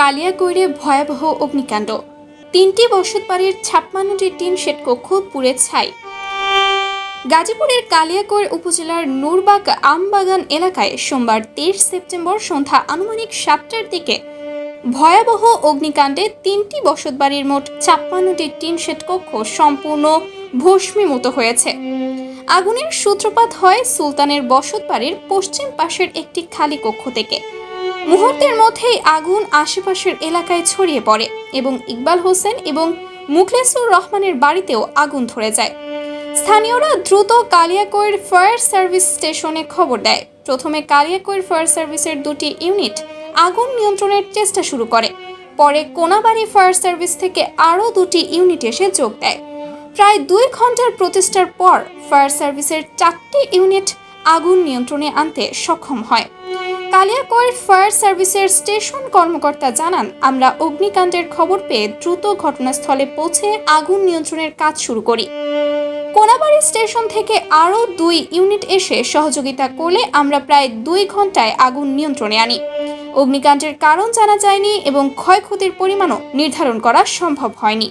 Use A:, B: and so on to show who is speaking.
A: কালিয়াকৈরে ভয়াবহ অগ্নিকাণ্ড। তিনটি বসত বাড়ির ছাপ্পান্নটি টিন শেড কক্ষ পুড়ে ছাই। গাজীপুরের কালিয়াকৈর উপজেলার নুরবাগ আমবাগান এলাকায় সোমবার তেইশ সেপ্টেম্বর সন্ধ্যা আনুমানিক সাতটার দিকে ভয়াবহ অগ্নিকাণ্ডে তিনটি বসতবাড়ির মোট ছাপ্পান্নটি টিন শেড কক্ষ সম্পূর্ণ ভস্মীভূত হয়েছে। আগুনের সূত্রপাত হয় সুলতানের বসতবাড়ির পশ্চিম পাশের একটি খালি কক্ষ থেকে। মুহূর্তের মধ্যেই আগুন আশেপাশের এলাকায় ছড়িয়ে পড়ে এবং ইকবাল হোসেন এবং মুখলেসুর রহমানের বাড়িতেও আগুন ধরে যায়। স্থানীয়রা দ্রুত কালিয়াকৈর ফায়ার সার্ভিস স্টেশনে খবর দেয়। প্রথমে কালিয়াকৈর ফায়ার সার্ভিসের দুটি ইউনিট আগুন নিয়ন্ত্রণের চেষ্টা শুরু করে। পরে কোনাবাড়ি ফায়ার সার্ভিস থেকে আরও দুটি ইউনিট এসে যোগ দেয়। প্রায় দুই ঘণ্টার প্রচেষ্টার পর ফায়ার সার্ভিসের চারটি ইউনিট আগুন নিয়ন্ত্রণে আনতে সক্ষম হয়। কালিয়াকৈর ফায়ার সার্ভিসের স্টেশন কর্মকর্তা জানান, আমরা অগ্নিকাণ্ডের খবর পেয়ে দ্রুত ঘটনাস্থলে পৌঁছে আগুন নিয়ন্ত্রণের কাজ শুরু করি। কোনাবাড়ি স্টেশন থেকে আরও দুই ইউনিট এসে সহযোগিতা করলে আমরা প্রায় দুই ঘন্টায় আগুন নিয়ন্ত্রণে আনি। অগ্নিকাণ্ডের কারণ জানা যায়নি এবং ক্ষয়ক্ষতির পরিমাণও নির্ধারণ করা সম্ভব হয়নি।